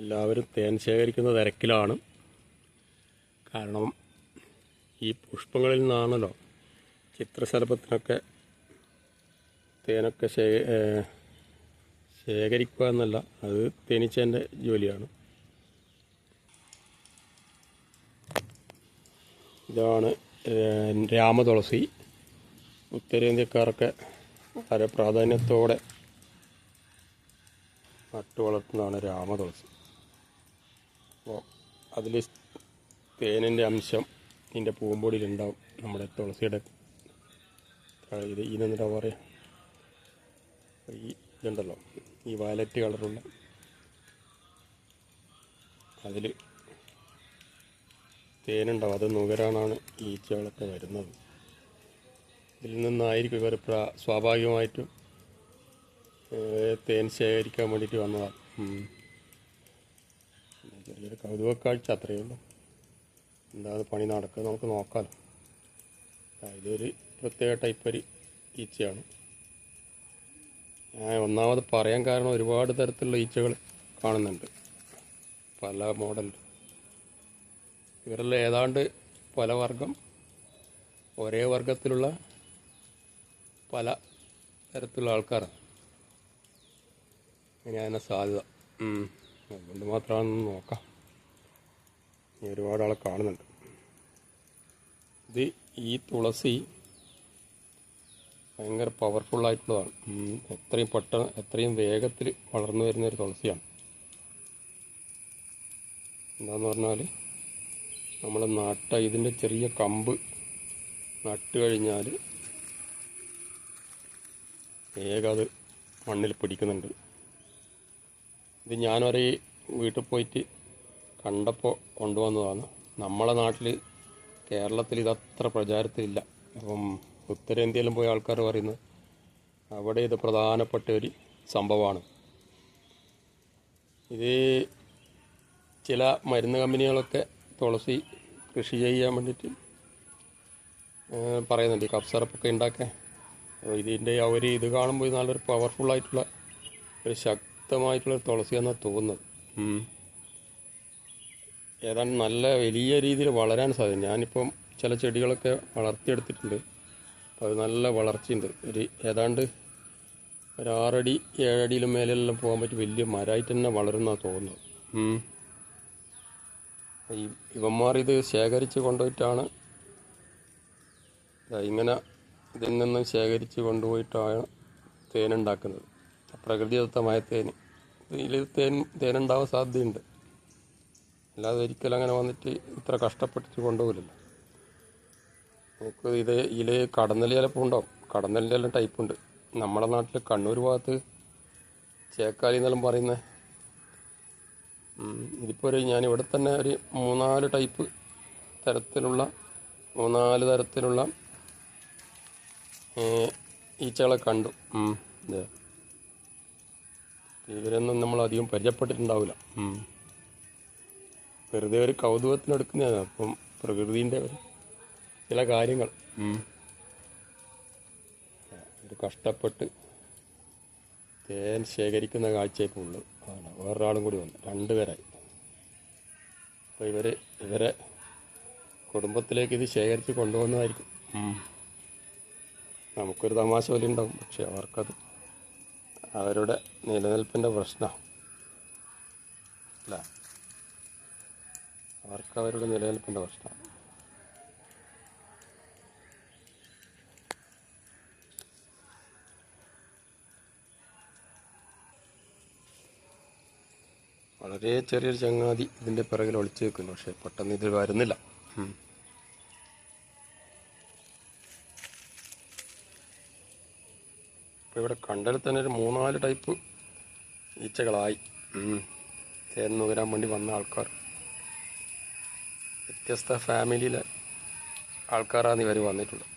എല്ലാവരും തേൻ ശേഖരിക്കുന്ന തിരക്കിലാണ്. കാരണം ഈ പുഷ്പങ്ങളിൽ നിന്നാണല്ലോ ചിത്രശലഭത്തിനൊക്കെ തേനൊക്കെ ശേഖരിക്കുക എന്നല്ല അത് തേനീച്ചേന്റെ ജോലിയാണ്. ഇതാണ് രാമതുളസി ഉത്തരേന്ത്യക്കാരൊക്കെ വളരെ പ്രാധാന്യത്തോടെ നട്ടു വളർത്തുന്നതാണ് രാമതുളസി അപ്പോൾ അതിൽ തേനിന്റെ അംശം ഇതിന്റെ പൂമ്പൊടിയിലുണ്ടാവും നമ്മുടെ തുളസിയുടെ ഇത് ഇതിനെന്താ പറയുക? ഈ ഇതുണ്ടല്ലോ ഈ വയലറ്റ് കളറുള്ള. അതിൽ തേനുണ്ടാവും അത് നുകരാനാണ് ഈച്ചകളൊക്കെ വരുന്നത്. ഇതിൽ നിന്നായിരിക്കും ഇവർ സ്വാഭാവികമായിട്ടും തേൻ ശേഖരിക്കാൻ വേണ്ടിയിട്ട് വന്നതാണ് ചെറിയൊരു കൗതുകക്കാഴ്ച അത്രയേ ഉള്ളൂ. എന്താണ് പണി നടക്കുക നമുക്ക് നോക്കാമല്ലോ ഇതൊരു പ്രത്യേക ടൈപ്പ് ഒരു ഈച്ചയാണ്. ഞാൻ ഒന്നാമത് പറയാൻ കാരണം ഒരുപാട് തരത്തിലുള്ള ഈച്ചകൾ കാണുന്നുണ്ട്. പല മോഡൽ ഇവരെല്ലാം ഏതാണ്ട് പല വർഗം ഒരേ വർഗത്തിലുള്ള പല തരത്തിലുള്ള ആൾക്കാരാണ്. അങ്ങനെയാണ് സാധ്യത. അതുകൊണ്ട് മാത്രമാണെന്ന് നോക്കാം. ഇനി ഒരുപാട് ആളെ കാണുന്നുണ്ട്. ഇത് ഈ തുളസി ഭയങ്കര പവർഫുള്ളായിട്ടുള്ളതാണ് എത്രയും പെട്ടെന്ന് എത്രയും വേഗത്തിൽ വളർന്നു വരുന്ന ഒരു തുളസിയാണ്. എന്താന്ന് പറഞ്ഞാൽ നമ്മൾ നട്ട ഇതിന്റെ ചെറിയ കമ്പ് നട്ട് കഴിഞ്ഞാൽ വേഗം അത് മണ്ണിൽ പിടിക്കുന്നുണ്ട്. ഇത് ഞാനൊരു വീട്ടിൽ പോയിട്ട് കണ്ടപ്പോൾ കൊണ്ടുവന്നതാണ്. നമ്മളെ നാട്ടിൽ കേരളത്തിൽ ഇതത്ര പ്രചാരത്തിലില്ല. അപ്പം ഉത്തരേന്ത്യയിലും പോയ ആൾക്കാർ പറയുന്നത് അവിടെ ഇത് പ്രധാനപ്പെട്ട ഒരു സംഭവമാണ്. ഇത് ചില മരുന്ന് കമ്പനികളൊക്കെ തുളസി കൃഷി ചെയ്യാൻ വേണ്ടിയിട്ട് പറയുന്നുണ്ട്. ഈ സിറപ്പൊക്കെ ഉണ്ടാക്കാൻ. ഇതിന്റെ ഒരു ഇത് കാണുമ്പോൾ നല്ലൊരു പവർഫുൾ ആയിട്ടുള്ള ഒരു ശക്തമായിട്ടുള്ള ഒരു തുളസിയാണെന്നാണ് തോന്നുന്നത്. ഏതാണ്ട് നല്ല വലിയ രീതിയിൽ വളരാൻ സാധ്യത. ഞാനിപ്പം ചില ചെടികളൊക്കെ വളർത്തിയെടുത്തിട്ടുണ്ട്. അത് നല്ല വളർച്ചയുണ്ട്. ഒരു ഏതാണ്ട് ഒരു ആറടി ഏഴടിയിലും മേലെല്ലാം പോകാൻ പറ്റി വലിയ മരമായിട്ട് തന്നെ വളരുന്നതാണ് തോന്നുന്നത് ഈ ഇവന്മാർ ഇത് ശേഖരിച്ച് കൊണ്ടുപോയിട്ടാണ്. ഇങ്ങനെ ഇതിൽ നിന്നും ശേഖരിച്ച് കൊണ്ടുപോയിട്ടാണ് തേനുണ്ടാക്കുന്നത് പ്രകൃതിദത്തമായ തേൻ. ഇതിൽ തേൻ തേനുണ്ടാവാൻ സാധ്യതയുണ്ട്. അല്ലാതെ ഒരിക്കലും അങ്ങനെ വന്നിട്ട് ഇത്ര കഷ്ടപ്പെട്ടിട്ട് കൊണ്ടുപോകില്ലല്ലോ. നമുക്ക് ഇത് ഇതിൽ കടന്നൽ ചിലപ്പോൾ ഉണ്ടാവും. കടന്നലിന്റെ എല്ലാം ടൈപ്പ് ഉണ്ട്. നമ്മുടെ നാട്ടിൽ കണ്ണൂർ ഭാഗത്ത് ചേക്കാലി എന്നെല്ലാം പറയുന്നത് ഇതിപ്പോൾ ഒരു ഞാൻ തന്നെ ഒരു മൂന്നാൽ ടൈപ്പ് തരത്തിലുള്ള മൂന്നാൽ തരത്തിലുള്ള ഈച്ചകളെ കണ്ടു. ഇവരൊന്നും നമ്മൾ അധികം പരിചയപ്പെട്ടിട്ടുണ്ടാവില്ല. വെറുതെ ഒരു കൗതുകത്തിനെടുക്കുന്നതാണ്. അപ്പം പ്രകൃതിന്റെ ഒരു ചില കാര്യങ്ങൾ. ഒരു കഷ്ടപ്പെട്ട് തേൻ ശേഖരിക്കുന്ന കാഴ്ച ഇപ്പോൾ ഉള്ളു. ആണ്. വേറൊരാളും കൂടി വന്നു. രണ്ടുപേരായി. അപ്പോൾ ഇവർ ഇവരെ കുടുംബത്തിലേക്ക് ഇത് ശേഖരിച്ച് കൊണ്ടുപോകുന്നതായിരിക്കും. നമുക്കൊരു തമാശ പോലെ ഉണ്ടാകും പക്ഷെ അവർക്കത് അവരുടെ നിലനിൽപ്പിന്റെ പ്രശ്നം. അല്ല? അവർക്ക് അവരുടെ നിലനിൽപ്പിന്റെ പ്രശ്നം. വളരെ ചെറിയൊരു ചങ്ങാതി ഇതിന്റെ പിറകിൽ ഒളിച്ചു വെക്കുന്നു പക്ഷേ പെട്ടെന്ന് ഇത് വരുന്നില്ല. ഉം. ഇപ്പോൾ ഇവിടെ കണ്ടൽ തന്നെ ഒരു മൂന്നാൽ ടൈപ്പ് ഈച്ചകളായി ചേർന്ന് നുകരാൻ വേണ്ടി വന്ന ആൾക്കാർ വ്യത്യസ്ത ഫാമിലിയിലെ ആൾക്കാരാണ് ഇവർ വന്നിട്ടുള്ളത്.